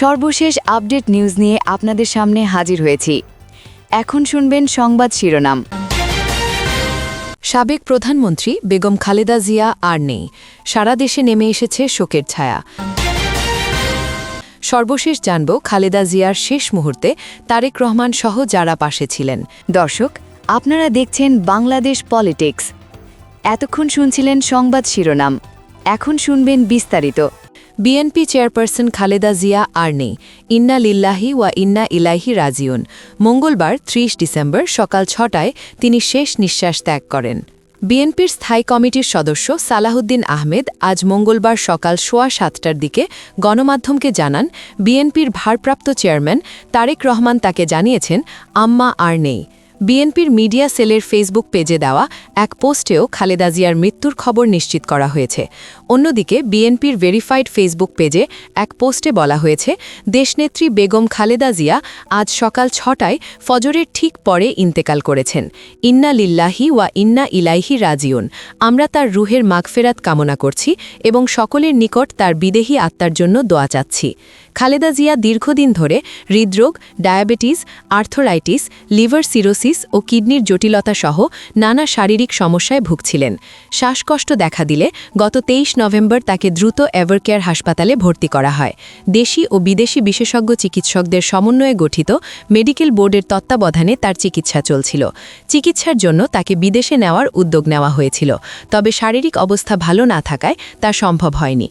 সর্বশেষ update news নিয়ে আপনাদের সামনে হাজির হয়েছি। এখন শুনবেন সংবাদ শিরোনাম। সাবেক প্রধানমন্ত্রী বেগম খালেদা জিয়া আর নেই। সারা দেশে নেমে এসেছে শোকের ছায়া। সর্বশেষ জানব খালেদা জিয়ার শেষ মুহূর্তে তারেক রহমান সহ যারা পাশে ছিলেন। দর্শক, আপনারা দেখছেন বাংলাদেশ পলিটিক্স। এতক্ষণ শুনছিলেন সংবাদ শিরোনাম। এখন শুনবেন বিস্তারিত। বিএনপি চেয়ারপারসন খালেদা জিয়া আর নেই। ইন্না লিল্লাহি ওয়া ইন্না ইলাহি রাজিউন। মঙ্গলবার ৩০ ডিসেম্বর সকাল ছটায় তিনি শেষ নিঃশ্বাস ত্যাগ করেন। বিএনপির স্থায়ী কমিটির সদস্য সালাহুদ্দিন আহমেদ আজ মঙ্গলবার সকাল সোয়া সাতটার দিকে গণমাধ্যমকে জানান, বিএনপির ভারপ্রাপ্ত চেয়ারম্যান তারেক রহমান তাকে জানিয়েছেন, আম্মা আর নেই। বিএনপির মিডিয়া সেলের ফেসবুক পেজে দেওয়া এক পোস্টেও খালেদা জিয়ার মৃত্যুর খবর নিশ্চিত করা হয়েছে। অন্যদিকে বিএনপির ভেরিফাইড ফেসবুক পেজে এক পোস্টে বলা হয়েছে, দেশনেত্রী বেগম খালেদা জিয়া আজ সকাল ছটায় ফজরের ঠিক পরে ইন্তেকাল করেছেন। ইন্না লিল্লাহি ওয়া ইন্না ইলাইহি রাজিউন। আমরা তার রুহের মাগফেরাত কামনা করছি এবং সকলের নিকট তার বিদেহী আত্মার জন্য দোয়া চাচ্ছি। খালেদা জিয়া দীর্ঘদিন ধরে হৃদরোগ, ডায়াবেটিস, আর্থোরাইটিস, লিভার সিরোসিস ও কিডনির জটিলতা সহ নানা শারীরিক সমস্যায় ভুগছিলেন। শ্বাসকষ্ট দেখা দিলে গত তেইশ নভেম্বর তাকে দ্রুত এভারকেয়ার হাসপাতালে ভর্তি করা হয়। দেশি ও বিদেশি বিশেষজ্ঞ চিকিৎসকদের সমন্বয়ে গঠিত মেডিকেল বোর্ডের তত্ত্বাবধানে তার চিকিৎসা চলছিল। চিকিৎসার জন্য তাকে বিদেশে নেওয়ার উদ্যোগ নেওয়া হয়েছিল, তবে শারীরিক অবস্থা ভালো না থাকায় তা সম্ভব হয়নি।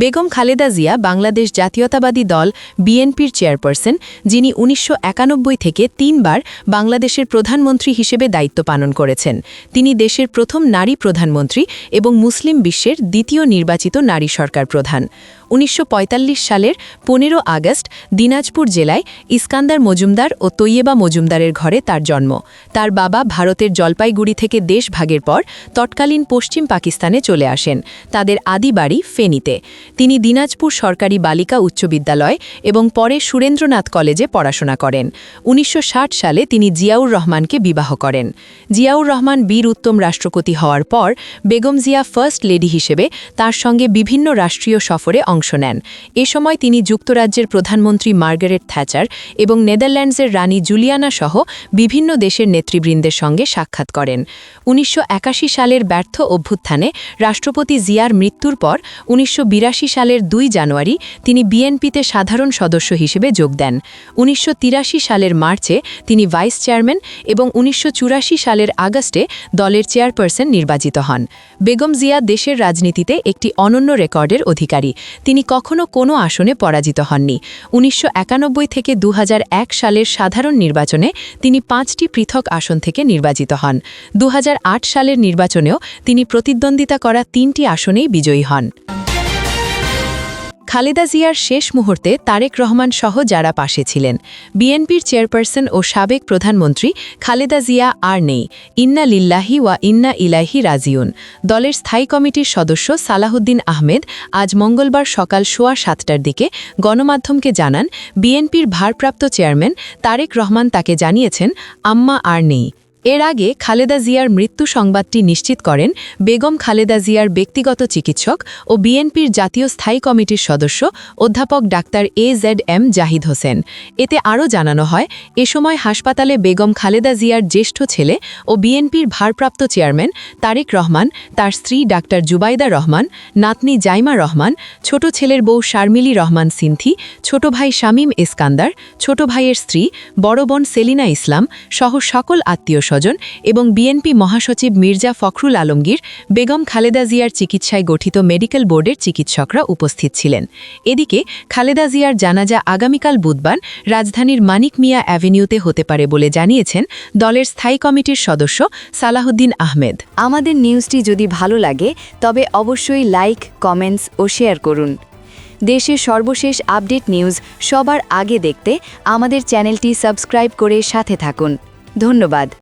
বেগম খালেদা জিয়া বাংলাদেশ জাতীয়তাবাদী দল বিএনপির চেয়ারপারসন, যিনি উনিশশো একানব্বই থেকে তিনবার বাংলাদেশের প্রধানমন্ত্রী হিসেবে দায়িত্ব পালন করেছেন। তিনি দেশের প্রথম নারী প্রধানমন্ত্রী এবং মুসলিম বিশ্বের দ্বিতীয় নির্বাচিত নারী সরকার প্রধান। উনিশশো পঁয়তাল্লিশ সালের পনেরো আগস্ট দিনাজপুর জেলায় ইস্কান্দার মজুমদার ও তৈয়েবা মজুমদারের ঘরে তার জন্ম। তার বাবা ভারতের জলপাইগুড়ি থেকে দেশ ভাগের পর তৎকালীন পশ্চিম পাকিস্তানে চলে আসেন। তাদের আদি বাড়ি ফেনীতে। তিনি দিনাজপুর সরকারি বালিকা উচ্চ বিদ্যালয় এবং পরে সুরেন্দ্রনাথ কলেজে পড়াশোনা করেন। উনিশশো ষাট সালে তিনি জিয়াউর রহমানকে বিবাহ করেন। জিয়াউর রহমান বীর উত্তম রাষ্ট্রপতি হওয়ার পর বেগম জিয়া ফার্স্ট লেডি হিসেবে তার সঙ্গে বিভিন্ন রাষ্ট্রীয় সফরে অংশ নেন। এ সময় তিনি যুক্তরাজ্যের প্রধানমন্ত্রী মার্গারেট থ্যাচার এবং নেদারল্যান্ডসের রানী জুলিয়ানা সহ বিভিন্ন দেশের নেতৃবৃন্দের সঙ্গে সাক্ষাৎ করেন। উনিশশো একাশি সালের ব্যর্থ অভ্যুত্থানে রাষ্ট্রপতি জিয়ার মৃত্যুর পর উনিশশো বিরাশি সালের দুই জানুয়ারি তিনি বিএনপিতে সাধারণ সদস্য হিসেবে যোগ দেন। উনিশশো তিরাশি সালের মার্চে তিনি ভাইস চেয়ারম্যান এবং উনিশশো চুরাশি সালের আগস্টে দলের চেয়ারপারসন নির্বাচিত হন। বেগম জিয়া দেশের রাজনীতিতে একটি অনন্য রেকর্ডের অধিকারী। তিনি কখনো কোনো আসনে পরাজিত হননি। উনিশশো একানব্বই থেকে দু হাজার এক সালের সাধারণ নির্বাচনে তিনি পাঁচটি পৃথক আসন থেকে নির্বাচিত হন। দু হাজার আট সালের নির্বাচনেও তিনি প্রতিদ্বন্দ্বিতা করা তিনটি আসনেই বিজয়ী হন। খালেদা জিয়ার শেষ মুহূর্তে তারেক রহমান সহ যারা পাশে ছিলেন, বিএনপির চেয়ারপারসন ও সাবেক প্রধানমন্ত্রী খালেদা জিয়া আর নেই। ইন্না লিল্লাহি ওয়া ইন্না ইলাহি রাজিউন। দলের স্থায়ী কমিটির সদস্য সালাহুদ্দিন আহমেদ আজ মঙ্গলবার সকাল সোয়া সাতটার দিকে গণমাধ্যমকে জানান, বিএনপির ভারপ্রাপ্ত চেয়ারম্যান তারেক রহমান তাকে জানিয়েছেন, আম্মা আর নেই। এর আগে খালেদা জিয়ার মৃত্যু সংবাদটি নিশ্চিত করেন বেগম খালেদা জিয়ার ব্যক্তিগত চিকিৎসক ও বিএনপির জাতীয় স্থায়ী কমিটির সদস্য অধ্যাপক doctor A Z M Zahid Hossain. এতে আরও জানানো হয়, এ সময় হাসপাতালে বেগম খালেদা জিয়ার জ্যেষ্ঠ ছেলে ও বিএনপির ভারপ্রাপ্ত চেয়ারম্যান তারেক রহমান, তার স্ত্রী ডাক্তার জুবাইদা রহমান, নাতনি জাইমা রহমান, ছোট ছেলের বউ শারমিলি রহমান সিনথি, ছোট ভাই শামীম ইস্কান্দার ছোট ভাইয়ের স্ত্রী, বড় বোন সেলিনা ইসলাম সহ সকল আত্মীয় স্বজন এবং বিএনপি মহাসচিব মির্জা ফখরুল আলমগীর, বেগম খালেদা জিয়ার চিকিৎসায় গঠিত মেডিকেল বোর্ডের চিকিৎসকরা উপস্থিত ছিলেন। এদিকে খালেদা জিয়ার জানাজা আগামীকাল বুধবার রাজধানীর মানিক মিয়া অ্যাভিনিউতে হতে পারে বলে জানিয়েছেন দলের স্থায়ী কমিটির সদস্য সালাহুদ্দিন আহমেদ। আমাদের নিউজটি যদি ভালো লাগে, তবে অবশ্যই লাইক, কমেন্টস ও শেয়ার করুন। দেশের সর্বশেষ আপডেট নিউজ সবার আগে দেখতে আমাদের চ্যানেলটি সাবস্ক্রাইব করে সাথে থাকুন। ধন্যবাদ।